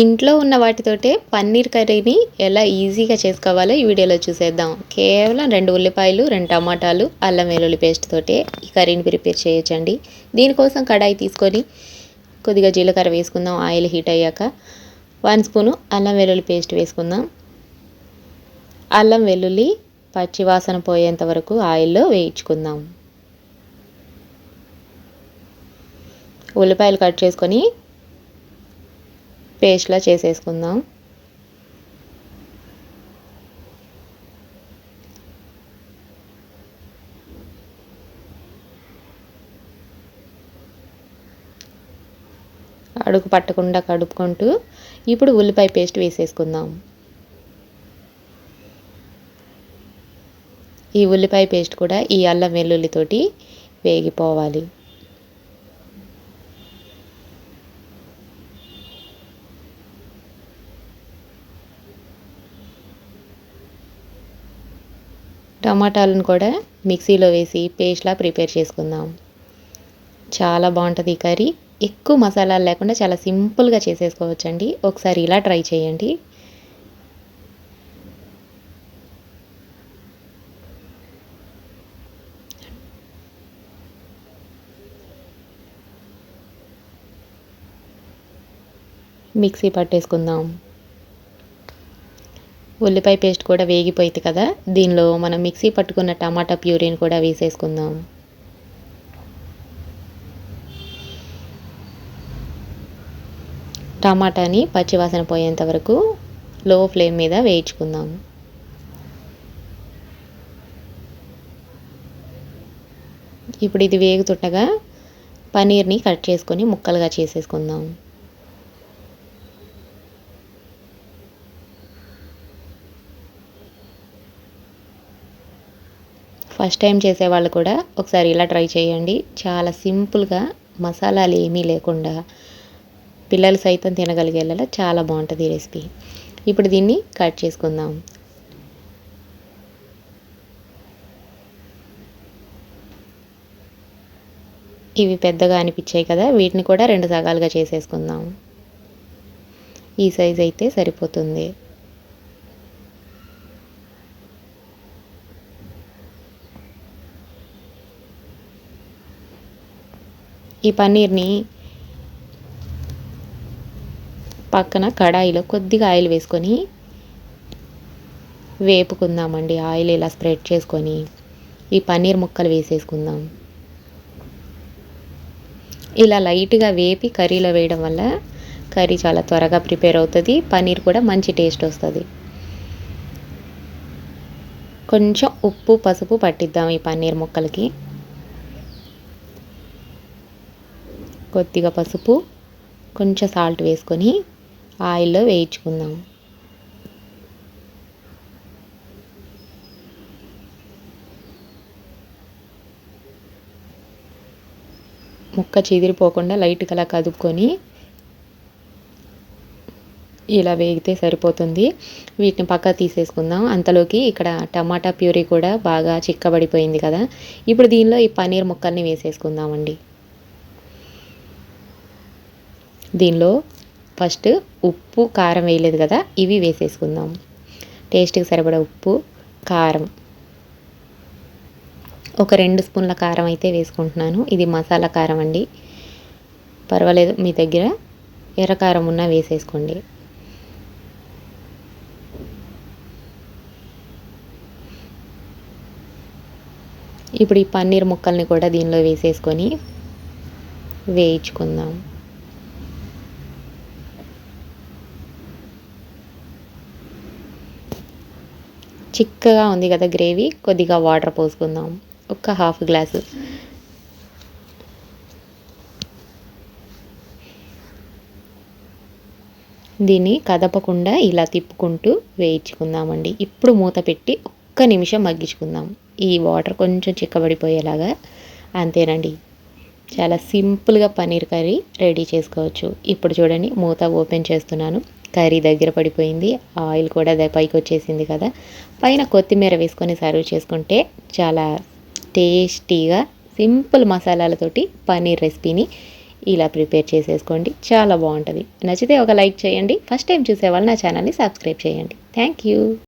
ఇంట్లో ఉన్న వాటితోటే పన్నీర్ కర్రీని ఎలా ఈజీగా చేసుకోవాలో ఈ వీడియోలో చూసేద్దాం. కేవలం రెండు ఉల్లిపాయలు రెండు టమాటాలు అల్లం వెల్లుల్లి పేస్ట్ తోటే ఈ కర్రీని ప్రిపేర్ చేయొచ్చండి. దీనికోసం కడాయి తీసుకొని కొద్దిగా జీలకర్ర వేసుకుందాం ఆయిల్ హీట్ అయ్యాక. వన్ స్పూను అల్లం వెల్లుల్లి పేస్ట్ వేసుకుందాం. అల్లం వెల్లుల్లి పచ్చి వాసన పోయేంత వరకు ఆయిల్లో వేయించుకుందాం. ఉల్లిపాయలు కట్ చేసుకొని పేస్ట్లా చేసేసుకుందాం. అడుగు పట్టకుండా కడుపుకుంటూ ఇప్పుడు ఉల్లిపాయ పేస్ట్ వేసేసుకుందాం. ఈ ఉల్లిపాయ పేస్ట్ కూడా ఈ అల్లం వెల్లుల్లితోటి వేగిపోవాలి. టమాటాలను కూడా మిక్సీలో వేసి పేస్ట్లా ప్రిపేర్ చేసుకుందాం. చాలా బాగుంటుంది ఈ కర్రీ. ఎక్కువ మసాలాలు లేకుండా చాలా సింపుల్గా చేసేసుకోవచ్చండి. ఒకసారి ఇలా ట్రై చేయండి. మిక్సీ పట్టేసుకుందాం. ఉల్లిపాయ పేస్ట్ కూడా వేగిపోయింది కదా. దీనిలో మనం మిక్సీ పట్టుకున్న టమాటా ప్యూరీని కూడా వేసేసుకుందాం. టమాటాని పచ్చివాసన పోయేంత వరకు లో ఫ్లేమ్ మీద వేయించుకుందాం. ఇప్పుడు ఇది వేగుతుండగా పనీర్ని కట్ చేసుకొని ముక్కలుగా చేసేసుకుందాం. ఫస్ట్ టైం చేసేవాళ్ళు కూడా ఒకసారి ఇలా ట్రై చేయండి. చాలా సింపుల్గా మసాలాలు ఏమీ లేకుండా పిల్లలు సైతం తినగలిగేలా చాలా బాగుంటుంది ఈ రెసిపీ. ఇప్పుడు దీన్ని కట్ చేసుకుందాం. ఇవి పెద్దగా అనిపించాయి కదా వీటిని కూడా రెండు సగాలుగా చేసేసుకుందాం. ఈ సైజ్ అయితే సరిపోతుంది. ఈ పన్నీర్ని పక్కన కడాయిలో కొద్దిగా ఆయిల్ వేసుకొని వేపుకుందామండి. ఆయిల్ ఇలా స్ప్రెడ్ చేసుకొని ఈ పన్నీర్ ముక్కలు వేసేసుకుందాం. ఇలా లైట్గా వేపి కర్రీలో వేయడం వల్ల కర్రీ చాలా త్వరగా ప్రిపేర్ అవుతుంది. పన్నీర్ కూడా మంచి టేస్ట్ వస్తుంది. కొంచెం ఉప్పు పసుపు పట్టిద్దాం ఈ పన్నీర్ ముక్కలకి. కొద్దిగా పసుపు కొంచెం సాల్ట్ వేసుకొని ఆయిల్లో వేయించుకుందాం. ముక్క చెదిరిపోకుండా లైట్ కలా కదుపుకొని ఇలా వేగితే సరిపోతుంది. వీటిని పక్క తీసేసుకుందాం. అంతలోకి ఇక్కడ టమాటా ప్యూరీ కూడా బాగా చిక్కబడిపోయింది కదా. ఇప్పుడు దీనిలో ఈ పన్నీర్ ముక్కల్ని వేసేసుకుందామండి. దీనిలో ఫస్ట్ ఉప్పు కారం వేయలేదు కదా ఇవి వేసేసుకుందాం. టేస్ట్కి సరిపడా ఉప్పు కారం. ఒక రెండు స్పూన్ల కారం అయితే వేసుకుంటున్నాను. ఇది మసాలా కారం అండి. పర్వాలేదు మీ దగ్గర ఎర్రకారం ఉన్నా వేసేసుకోండి. ఇప్పుడు ఈ పన్నీర్ ముక్కల్ని కూడా దీనిలో వేసేసుకొని వేయించుకుందాం. చిక్కగా ఉంది కదా గ్రేవీ కొద్దిగా వాటర్ పోసుకుందాం. ఒక హాఫ్ గ్లాసు. దీన్ని కదపకుండా ఇలా తిప్పుకుంటూ వేయించుకుందామండి. ఇప్పుడు మూత పెట్టి ఒక్క నిమిషం మగ్గించుకుందాం. ఈ వాటర్ కొంచెం చిక్కబడిపోయేలాగా అంతేనండి. చాలా సింపుల్గా పన్నీర్ కర్రీ రెడీ చేసుకోవచ్చు. ఇప్పుడు చూడండి మూత ఓపెన్ చేస్తున్నాను. కర్రీ దగ్గర పడిపోయింది. ఆయిల్ కూడా పైకి వచ్చేసింది కదా. పైన కొత్తిమీర వేసుకొని సర్వ్ చేసుకుంటే చాలా టేస్టీగా సింపుల్ మసాలాలతోటి పన్నీర్ రెసిపీని ఇలా ప్రిపేర్ చేసేసుకోండి. చాలా బాగుంటుంది. నచ్చితే ఒక లైక్ చేయండి. ఫస్ట్ టైం చూసే వాళ్ళు నా ఛానల్ని సబ్స్క్రైబ్ చేయండి. Thank you.